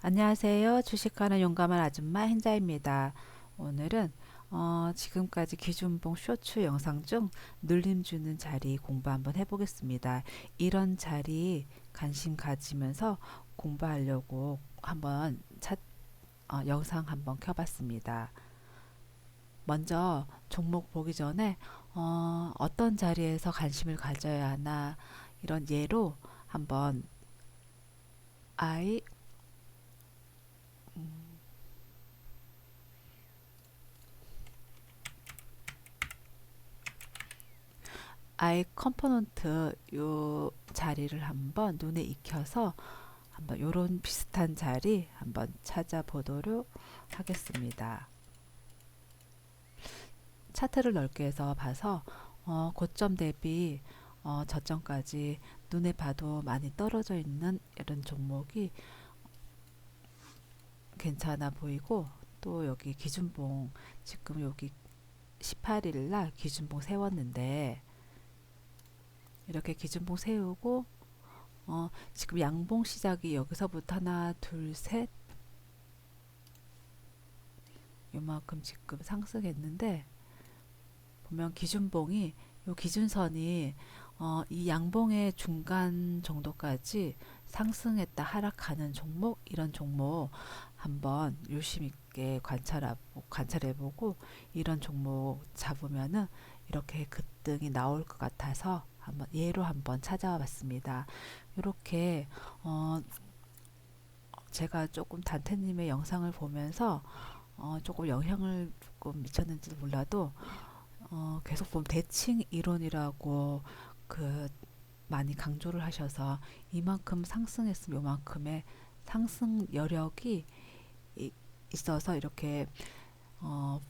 안녕하세요. 주식하는 용감한 아줌마 hen자입니다. 오늘은 어, 지금까지 기준봉 쇼츠 영상 중 눌림 주는 자리 공부 한번 해보겠습니다. 이런 자리 관심 가지면서 공부하려고 한번 차, 어, 영상 한번 켜봤습니다. 먼저 종목 보기 전에 어, 어떤 자리에서 관심을 가져야 하나 이런 예로 한번 I 아이 컴포넌트 요 자리를 한번 눈에 익혀서 한번 요런 비슷한 자리 한번 찾아보도록 하겠습니다. 차트를 넓게 해서 봐서 어, 고점 대비 어, 저점까지 눈에 봐도 많이 떨어져 있는 이런 종목이 괜찮아 보이고 또 여기 기준봉 지금 여기 18일 날 기준봉 세웠는데 이렇게 기준봉 세우고 어, 지금 양봉 시작이 여기서부터 하나 둘 셋. 요만큼 지금 상승했는데 보면 기준봉이 요 기준선이 어, 이 양봉의 중간 정도까지 상승했다 하락하는 종목 이런 종목 한번 유심 있게 관찰하고 관찰해보고 이런 종목 잡으면은 이렇게 급등이 나올 것 같아서 한번 예로 한번 찾아와 봤습니다. 이렇게 어 제가 조금 단태님의 영상을 보면서 어 조금 영향을 조금 미쳤는지 몰라도 어 계속 보면 대칭 이론이라고 그 많이 강조를 하셔서 이만큼 상승했으면 요만큼의 상승 여력이 있어서 이렇게 어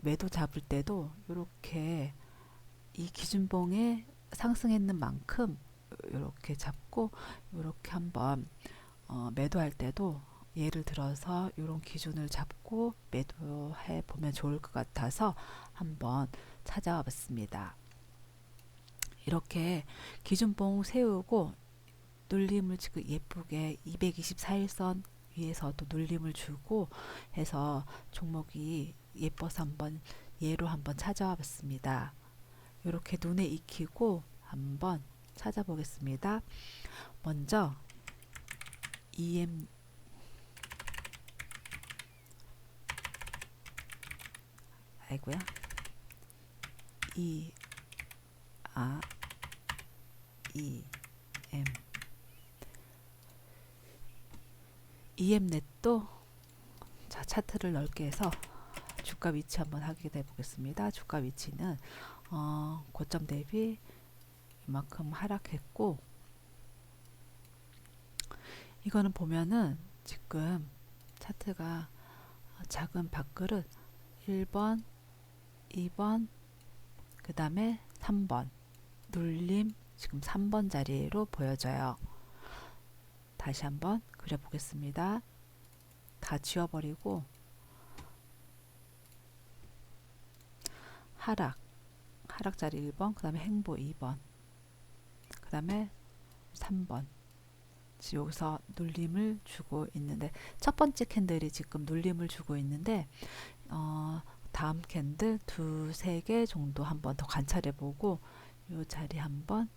매도 잡을 때도 이렇게 이 기준봉에 상승했는 만큼 이렇게 잡고 이렇게 한번 어 매도할 때도 예를 들어서 이런 기준을 잡고 매도해 보면 좋을 것 같아서 한번 찾아와 봤습니다. 이렇게 기준봉 세우고 눌림을 지금 예쁘게 224일선 위에서도 눌림을 주고 해서 종목이 예뻐서 한번 예로 한번 찾아와 봤습니다. 이렇게 눈에 익히고 한번 찾아보겠습니다. 먼저 EM 아이고야 E 아 E M EM넷도 자 차트를 넓게 해서 주가 위치 한번 확인해 보겠습니다. 주가 위치는 어, 고점 대비 이만큼 하락했고 이거는 보면은 지금 차트가 작은 밥그릇 1번, 2번, 그 다음에 3번 눌림 지금 3번 자리로 보여져요. 다시 한번 그려보겠습니다. 다 지워버리고 하락 하락자리 1번 그 다음에 행보 2번 그 다음에 3번 여기서 눌림을 주고 있는데 첫 번째 캔들이 지금 눌림을 주고 있는데 어, 다음 캔들 두세 개 정도 한번 더 관찰해 보고 이 자리 한번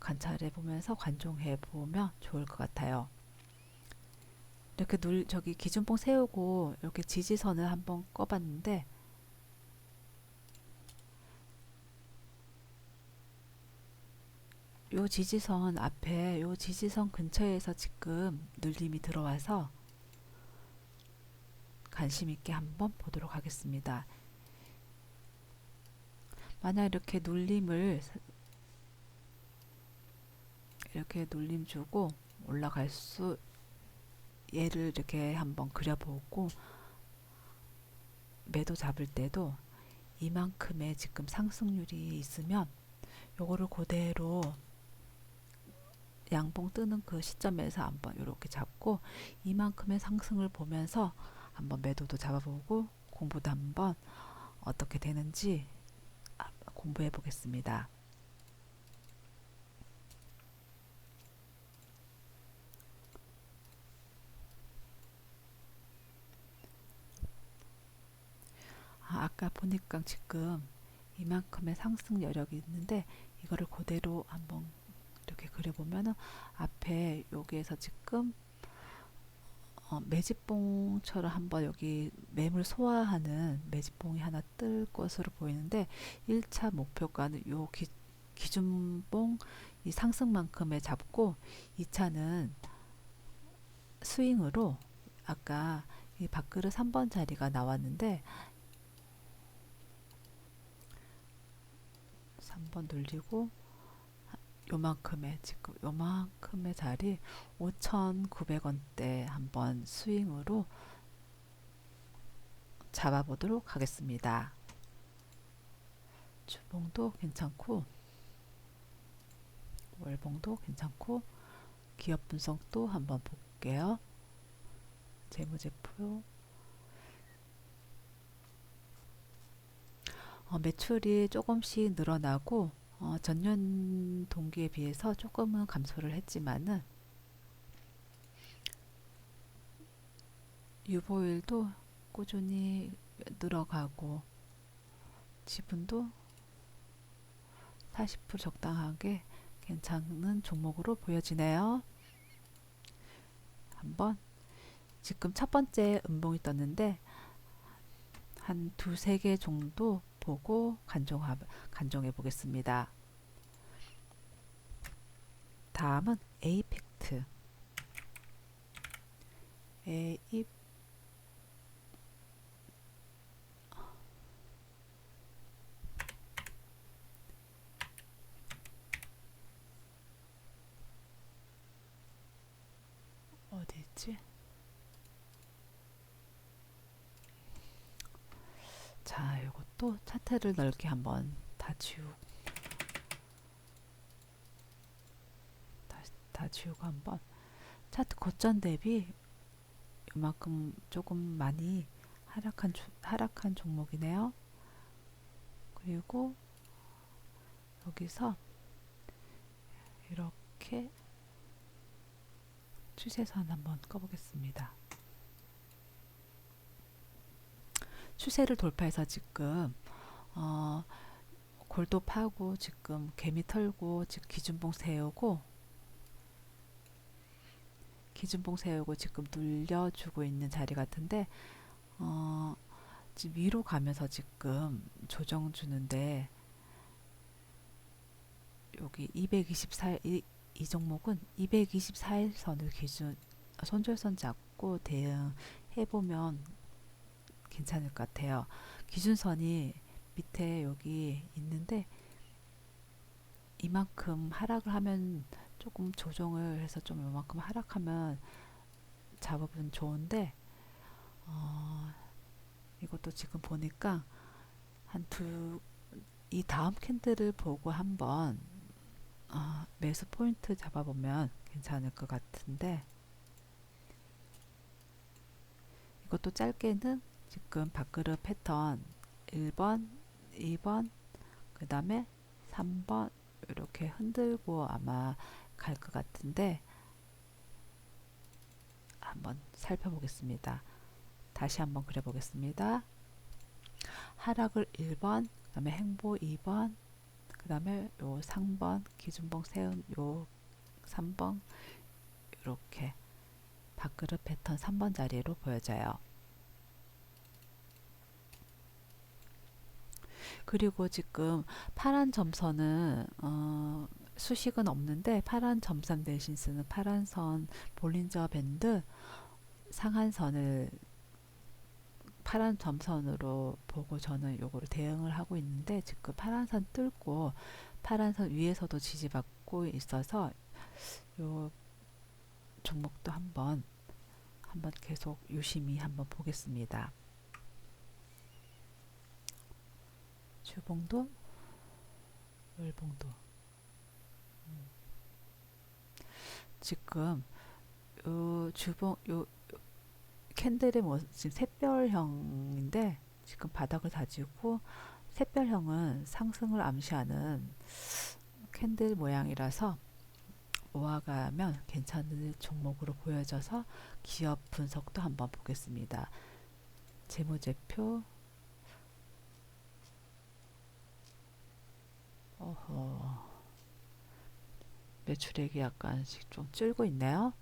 관찰해 보면서 관종해 보면 좋을 것 같아요. 이렇게 눌 저기 기준봉 세우고 이렇게 지지선을 한번 꺼봤는데 요 지지선 앞에 요 지지선 근처에서 지금 눌림이 들어와서 관심 있게 한번 보도록 하겠습니다. 만약 이렇게 눌림을 이렇게 눌림 주고 올라갈 수 얘를 이렇게 한번 그려보고 매도 잡을 때도 이만큼의 지금 상승률이 있으면 요거를 그대로 양봉 뜨는 그 시점에서 한번 이렇게 잡고 이만큼의 상승을 보면서 한번 매도도 잡아보고 공부도 한번 어떻게 되는지 공부해 보겠습니다. 아, 아까 보니까 지금 이만큼의 상승 여력이 있는데 이거를 그대로 한번 이렇게 그려보면은 앞에 여기에서 지금 어, 매집봉처럼 한번 여기 매물 소화하는 매집봉이 하나 뜰 것으로 보이는데 1차 목표가는 요 기, 기준봉 이 상승만큼에 잡고 2차는 스윙으로 아까 이 밥그릇 3번 자리가 나왔는데 3번 돌리고 요만큼의 지금 요만큼의 자리 5,900원대 한번 스윙으로 잡아보도록 하겠습니다. 주봉도 괜찮고 월봉도 괜찮고 기업 분석도 한번 볼게요. 재무제표 어, 매출이 조금씩 늘어나고 어, 전년 동기에 비해서 조금은 감소를 했지만은 유보일도 꾸준히 늘어가고 지분도 40% 적당하게 괜찮은 종목으로 보여지네요. 한번 지금 첫 번째 음봉이 떴는데 한 두세 개 정도 보고 간종하, 간종해 보겠습니다. 다음은 에이펙트 에이 어디 있지? 자, 이것도 차트를 넓게 한번 다 지우고 다, 다 지우고 한번 차트 고점 대비 이만큼 조금 많이 하락한 주, 하락한 종목이네요. 그리고 여기서 이렇게 추세선 한번 꺼보겠습니다. 추세를 돌파해서 지금 어, 골도 파고 지금 개미 털고 지금 기준봉 세우고 기준봉 세우고 지금 눌려주고 있는 자리 같은데 어, 지금 위로 가면서 지금 조정 주는데 여기 224 이, 이 종목은 224일선을 기준 손절선 잡고 대응해 보면 괜찮을 것 같아요. 기준선이 밑에 여기 있는데 이만큼 하락을 하면 조금 조정을 해서 좀 이만큼 하락하면 작업은 좋은데 어, 이것도 지금 보니까 한 두 이 다음 캔들을 보고 한번 어, 매수 포인트 잡아보면 괜찮을 것 같은데 이것도 짧게는 지금 밥그릇 패턴 1번, 2번, 그 다음에 3번 이렇게 흔들고 아마 갈 것 같은데 한번 살펴보겠습니다. 다시 한번 그려보겠습니다. 하락을 1번, 그 다음에 행보 2번, 그 다음에 요 상번, 기준봉 세운 요 3번 이렇게 밥그릇 패턴 3번 자리로 보여져요. 그리고 지금 파란 점선은 어, 수식은 없는데 파란 점선 대신 쓰는 파란 선 볼린저 밴드 상한선을 파란 점선으로 보고 저는 요거를 대응을 하고 있는데 지금 파란 선 뚫고 파란 선 위에서도 지지받고 있어서 요 종목도 한번 한번 계속 유심히 한번 보겠습니다. 주봉도 월봉도 음. 지금 요 주봉 요 캔들의 뭐 지금 샛별형인데 지금 바닥을 다지고 샛별형은 상승을 암시하는 캔들 모양이라서 모아가면 괜찮은 종목으로 보여져서 기업 분석도 한번 보겠습니다. 재무제표 어허. 매출액이 약간씩 좀 줄고 있네요.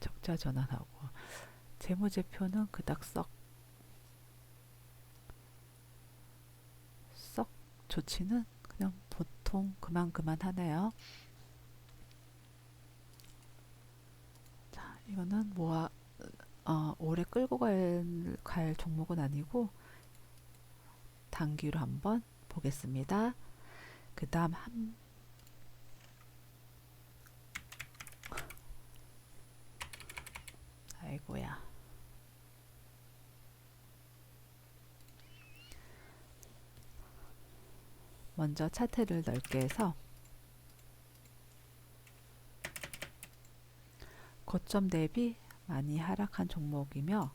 적자 전환하고 재무제표는 그닥 썩, 썩 좋지는 그냥 보통 그만 그만 하네요. 자, 이거는 모아 어, 오래 끌고 갈, 갈 종목은 아니고 단기로 한번 보겠습니다. 그 다음 한 아이고야. 먼저 차트를 넓게 해서 고점 대비 많이 하락한 종목이며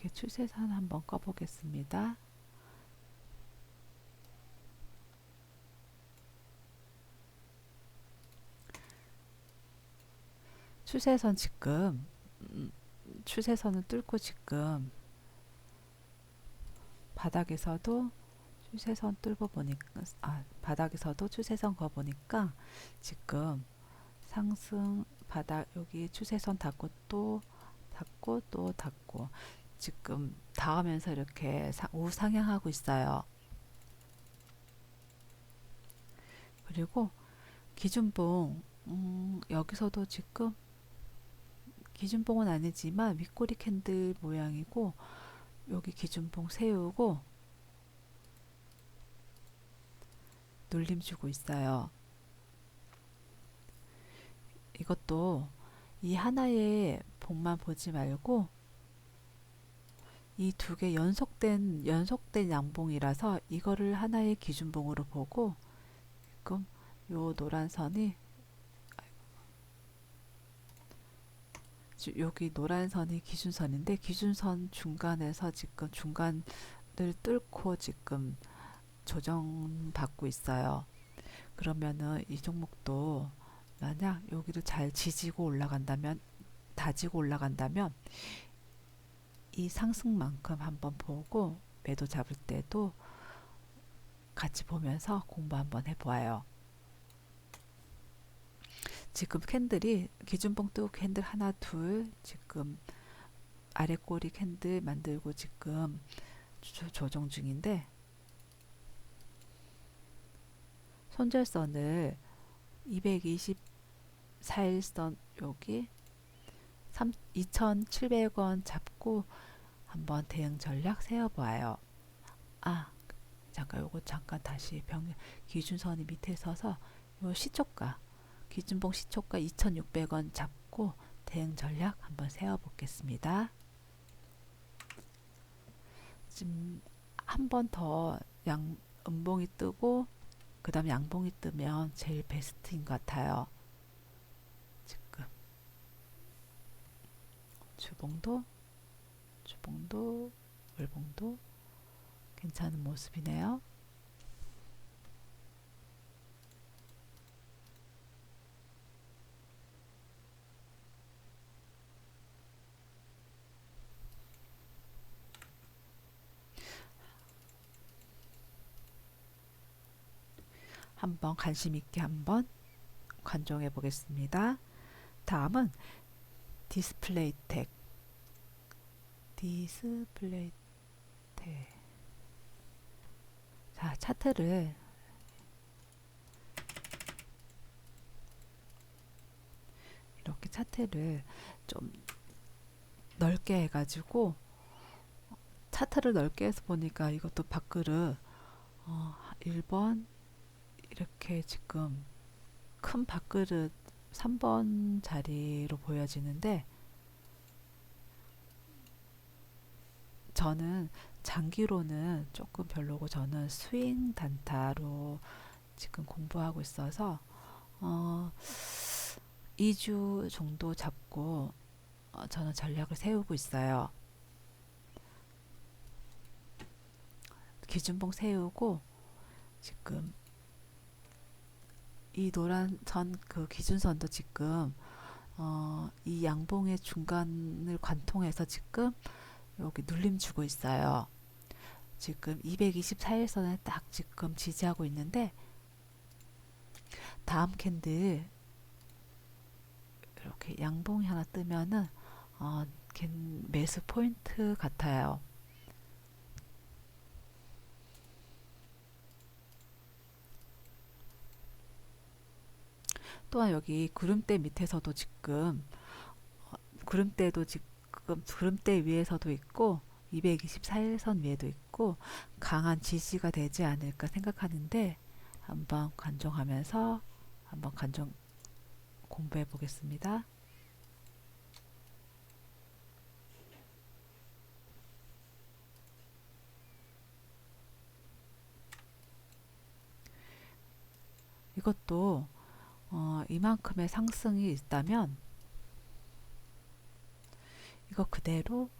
이렇게 추세선 한번 꺼보겠습니다. 추세선 지금 음, 추세선을 뚫고 지금 바닥에서도 추세선 뚫고 보니까 아 바닥에서도 추세선 거 보니까 지금 상승 바닥 여기 추세선 닿고 또 닿고 또 닿고 지금 닿으면서 이렇게 사, 우상향하고 있어요. 그리고 기준봉 음, 여기서도 지금 기준봉은 아니지만 윗꼬리 캔들 모양이고 여기 기준봉 세우고 눌림 주고 있어요. 이것도 이 하나의 봉만 보지 말고 이 두 개 연속된 연속된 양봉이라서 이거를 하나의 기준봉으로 보고 지금 요 노란 선이 여기 노란 선이 기준선인데 기준선 중간에서 지금 중간을 뚫고 지금 조정받고 있어요. 그러면은 이 종목도 만약 여기를 잘 지지고 올라간다면 다지고 올라간다면 이 상승만큼 한번 보고 매도 잡을 때도 같이 보면서 공부 한번 해보아요. 지금 캔들이 기준봉 뜨고 캔들 하나 둘 지금 아래 꼬리 캔들 만들고 지금 조정 중인데 손절선을 224일선 여기 2,700원 잡고 한번 대응 전략 세워봐요. 아 잠깐 요거 잠깐 다시 병 기준선이 밑에 서서 요 시초가 기준봉 시초가 2,600원 잡고 대응 전략 한번 세워보겠습니다. 지금 한 번 더 양 음봉이 뜨고 그 다음 양봉이 뜨면 제일 베스트인 것 같아요. 지금 주봉도 주봉도 월봉도 괜찮은 모습이네요. 한번 관심 있게 한번 관종해 보겠습니다. 다음은 디스플레이텍 디스플레이텍 자 차트를 이렇게 차트를 좀 넓게 해가지고 차트를 넓게 해서 보니까 이것도 밥그릇 어, 1번 이렇게 지금 큰 밥그릇 3번 자리로 보여지는데 저는 장기로는 조금 별로고 저는 스윙 단타로 지금 공부하고 있어서 어 2주 정도 잡고 어 저는 전략을 세우고 있어요. 기준봉 세우고 지금 이 노란 선 그 기준선도 지금 어, 이 양봉의 중간을 관통해서 지금 여기 눌림 주고 있어요. 지금 224일선에 딱 지금 지지하고 있는데 다음 캔들 이렇게 양봉이 하나 뜨면은 어, 캔 매수 포인트 같아요. 또한 여기 구름대 밑에서도 지금 어, 구름대도 지금 구름대 위에서도 있고 224일선 위에도 있고 강한 지지가 되지 않을까 생각하는데 한번 관종하면서 한번 관종 공부해 보겠습니다. 이것도 어, 이만큼의 상승이 있다면 이거 그대로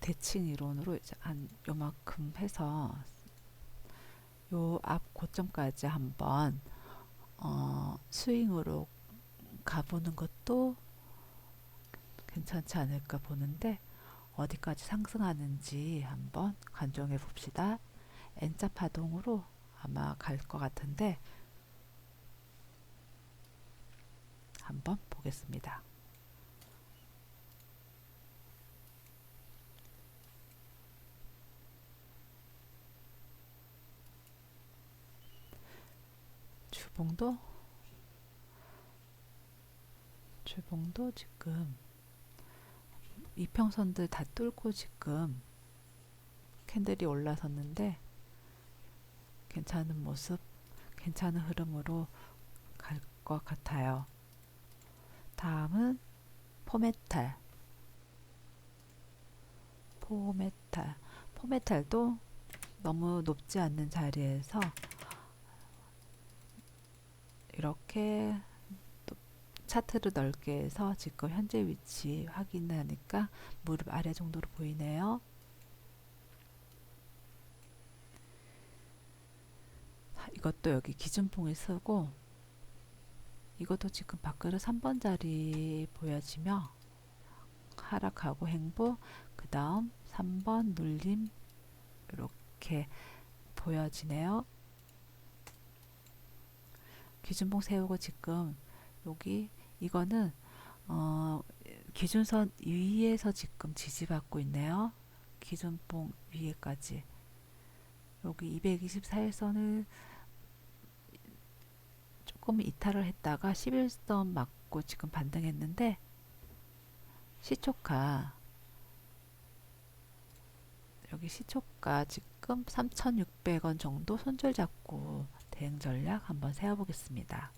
대칭 이론으로 이제 한 요만큼 해서 요 앞 고점까지 한번 어, 스윙으로 가보는 것도 괜찮지 않을까 보는데 어디까지 상승하는지 한번 관종해 봅시다. N자 파동으로 아마 갈 것 같은데 한번 보겠습니다. 주봉도 주봉도 지금 이평선들 다 뚫고 지금 캔들이 올라섰는데 괜찮은 모습, 괜찮은 흐름으로 갈 것 같아요. 다음은 포메탈. 포메탈. 포메탈도 너무 높지 않는 자리에서 이렇게 차트를 넓게 해서 지금 현재 위치 확인하니까 무릎 아래 정도로 보이네요. 이것도 여기 기준봉을 쓰고 이것도 지금 밖으로 3번 자리 보여지며 하락하고 행보 그 다음 3번 눌림 이렇게 보여지네요. 기준봉 세우고 지금 여기 이거는 어, 기준선 위에서 지금 지지받고 있네요. 기준봉 위에까지 여기 224일선을 조금 이탈을 했다가 11선 맞고 지금 반등했는데 시초가 여기 시초가 지금 3,600원 정도 손절 잡고 대응 전략 한번 세워보겠습니다.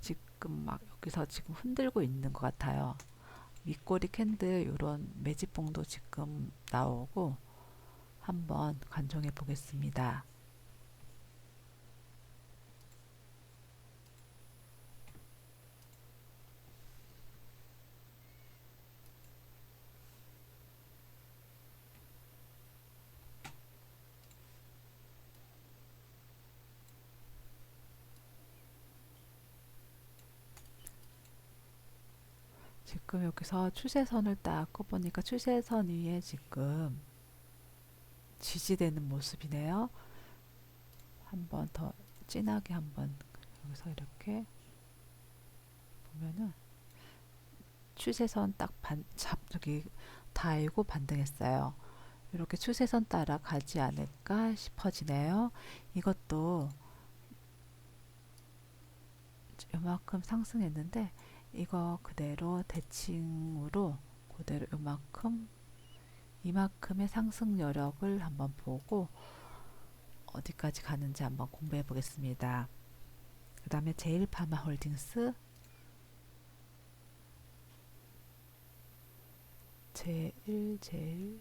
지금 막 여기서 지금 흔들고 있는 것 같아요. 윗꼬리 캔들 이런 매집봉도 지금 나오고 한번 관종해 보겠습니다. 지금 여기서 추세선을 딱 꺼보니까 추세선 위에 지금 지지되는 모습이네요. 한번 더 진하게 한번 여기서 이렇게 보면은 추세선 딱 반, 잡, 저기 달고 반등했어요. 이렇게 추세선 따라 가지 않을까 싶어지네요. 이것도 요만큼 상승했는데 이거 그대로 대칭으로 그대로 요만큼 이만큼의 상승 여력을 한번 보고 어디까지 가는지 한번 공부해 보겠습니다. 그 다음에 제일파마 홀딩스 제일 제일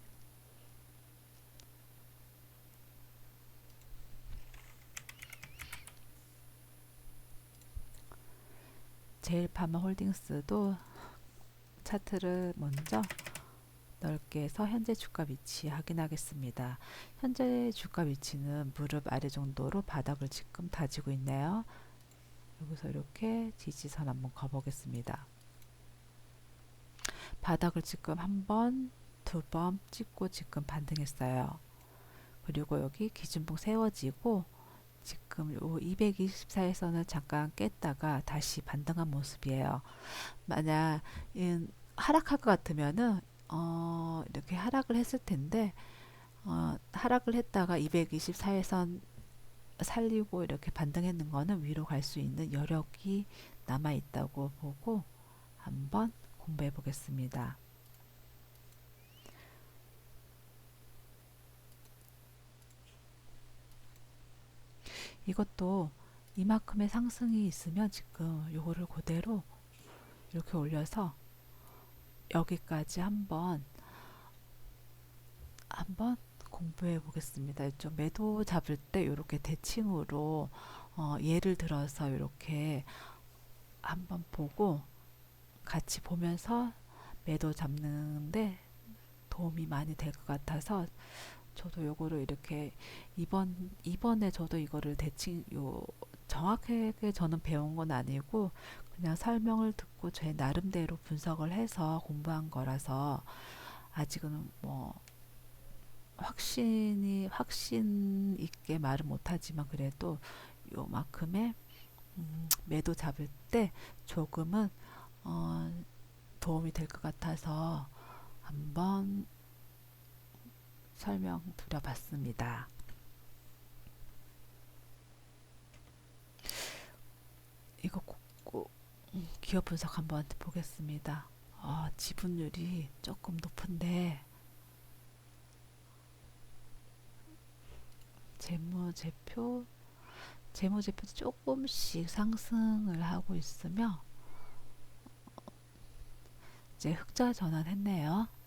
제일 파마 홀딩스도 차트를 먼저 넓게 해서 현재 주가 위치 확인하겠습니다. 현재 주가 위치는 무릎 아래 정도로 바닥을 지금 다지고 있네요. 여기서 이렇게 지지선 한번 가보겠습니다. 바닥을 지금 한 번, 두 번 찍고 지금 반등했어요. 그리고 여기 기준봉 세워지고 지금 요 224에서는 잠깐 깼다가 다시 반등한 모습이에요. 만약 하락할 것 같으면은 어, 이렇게 하락을 했을 텐데 어, 하락을 했다가 224에선 살리고 이렇게 반등했는 거는 위로 갈 수 있는 여력이 남아 있다고 보고 한번 공부해 보겠습니다. 이것도 이만큼의 상승이 있으면 지금 요거를 그대로 이렇게 올려서 여기까지 한번 한번 공부해 보겠습니다. 좀 매도 잡을 때 이렇게 대칭으로 어, 예를 들어서 이렇게 한번 보고 같이 보면서 매도 잡는데 도움이 많이 될 것 같아서 저도 요거를 이렇게 이번 이번에 저도 이거를 대칭 요 정확하게 저는 배운 건 아니고 그냥 설명을 듣고 제 나름대로 분석을 해서 공부한 거라서 아직은 뭐 확신이 확신 있게 말은 못하지만 그래도 요만큼의 음, 매도 잡을 때 조금은 어, 도움이 될 것 같아서 한번 설명드려 봤습니다. 이거 꼭 음, 기업 분석 한번 보겠습니다. 아, 지분율이 조금 높은데 재무제표 재무제표 조금씩 상승을 하고 있으며 이제 흑자 전환했네요.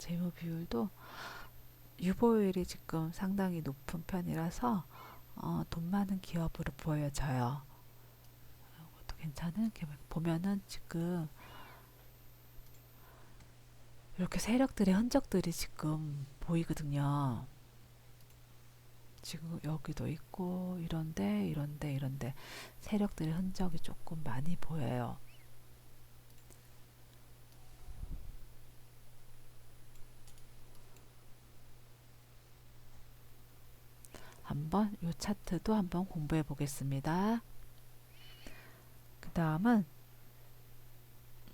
재무 비율도 유보율이 지금 상당히 높은 편이라서 어, 돈 많은 기업으로 보여져요. 이것도 괜찮은 보면은 지금 이렇게 세력들의 흔적들이 지금 보이거든요. 지금 여기도 있고 이런데 이런데 이런데 세력들의 흔적이 조금 많이 보여요. 한번 이 차트도 한번 공부해 보겠습니다. 그 다음은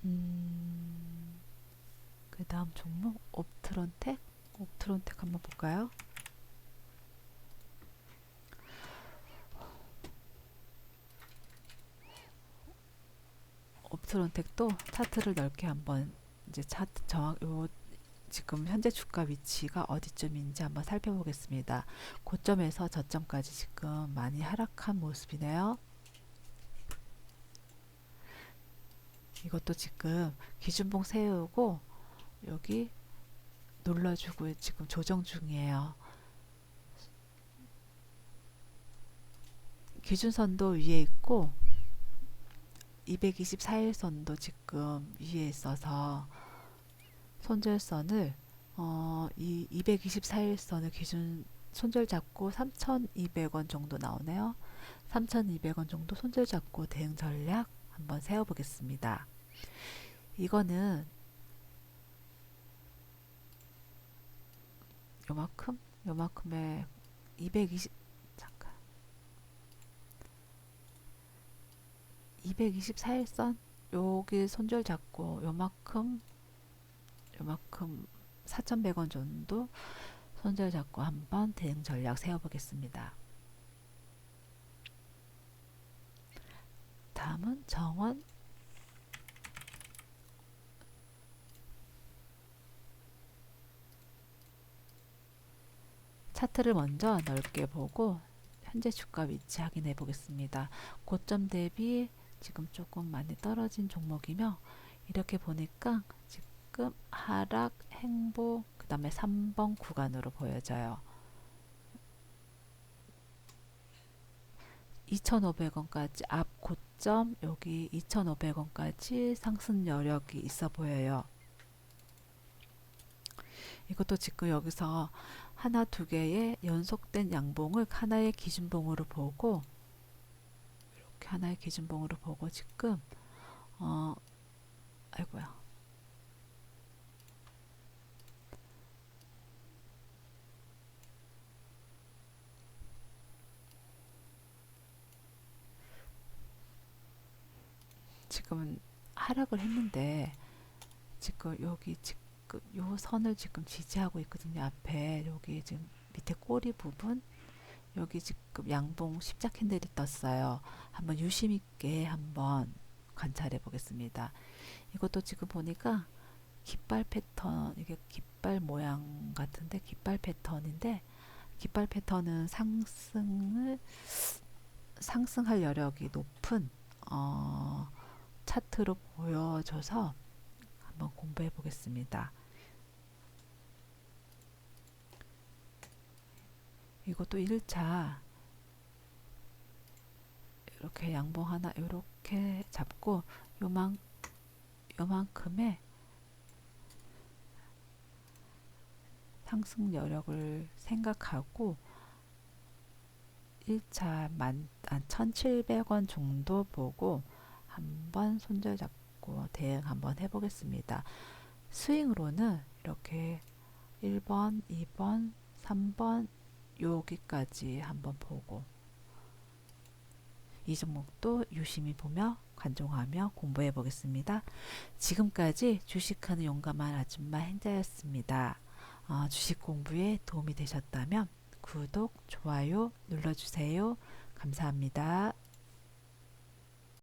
음, 그 다음 종목 옵트론텍 옵트론텍 한번 볼까요? 옵트론텍도 차트를 넓게 한번 이제 차트 정확 요 지금 현재 주가 위치가 어디쯤인지 한번 살펴보겠습니다. 고점에서 저점까지 지금 많이 하락한 모습이네요. 이것도 지금 기준봉 세우고 여기 눌러주고 지금 조정 중이에요. 기준선도 위에 있고 224일선도 지금 위에 있어서 손절선을 어, 이 224일선을 기준 손절 잡고 3,200원 정도 나오네요. 3,200원 정도 손절 잡고 대응 전략 한번 세워 보겠습니다. 이거는 요만큼 요만큼의 220 잠깐 224일선 여기 손절 잡고 요만큼 요만큼 4,100원 정도 손절 잡고 한번 대응 전략 세워보겠습니다. 다음은 정원 차트를 먼저 넓게 보고 현재 주가 위치 확인해 보겠습니다. 고점 대비 지금 조금 많이 떨어진 종목이며 이렇게 보니까 지금 하락, 행보, 그 다음에 3번 구간으로 보여져요. 2,500원까지 앞 고점 여기 2,500원까지 상승 여력이 있어 보여요. 이것도 지금 여기서 하나 두 개의 연속된 양봉을 하나의 기준봉으로 보고 이렇게 하나의 기준봉으로 보고 지금 어 아이고야 지금은 하락을 했는데 지금 여기 지금 요 선을 지금 지지하고 있거든요. 앞에 여기 지금 밑에 꼬리 부분 여기 지금 양봉 십자 캔들이 떴어요. 한번 유심 있게 한번 관찰해 보겠습니다. 이것도 지금 보니까 깃발 패턴 이게 깃발 모양 같은데 깃발 패턴인데 깃발 패턴은 상승을 상승할 여력이 높은 어, 차트로 보여줘서 한번 공부해 보겠습니다. 이것도 1차 이렇게 양봉 하나 이렇게 잡고 요만 요만큼의 상승 여력을 생각하고 1차 만, 아, 1,700원 정도 보고 한번 손절 잡고 대응 한번 해보겠습니다. 스윙으로는 이렇게 1번, 2번, 3번 여기까지 한번 보고 이 종목도 유심히 보며 관종하며 공부해 보겠습니다. 지금까지 주식하는 용감한 아줌마 행자였습니다. 어, 주식 공부에 도움이 되셨다면 구독, 좋아요 눌러주세요. 감사합니다.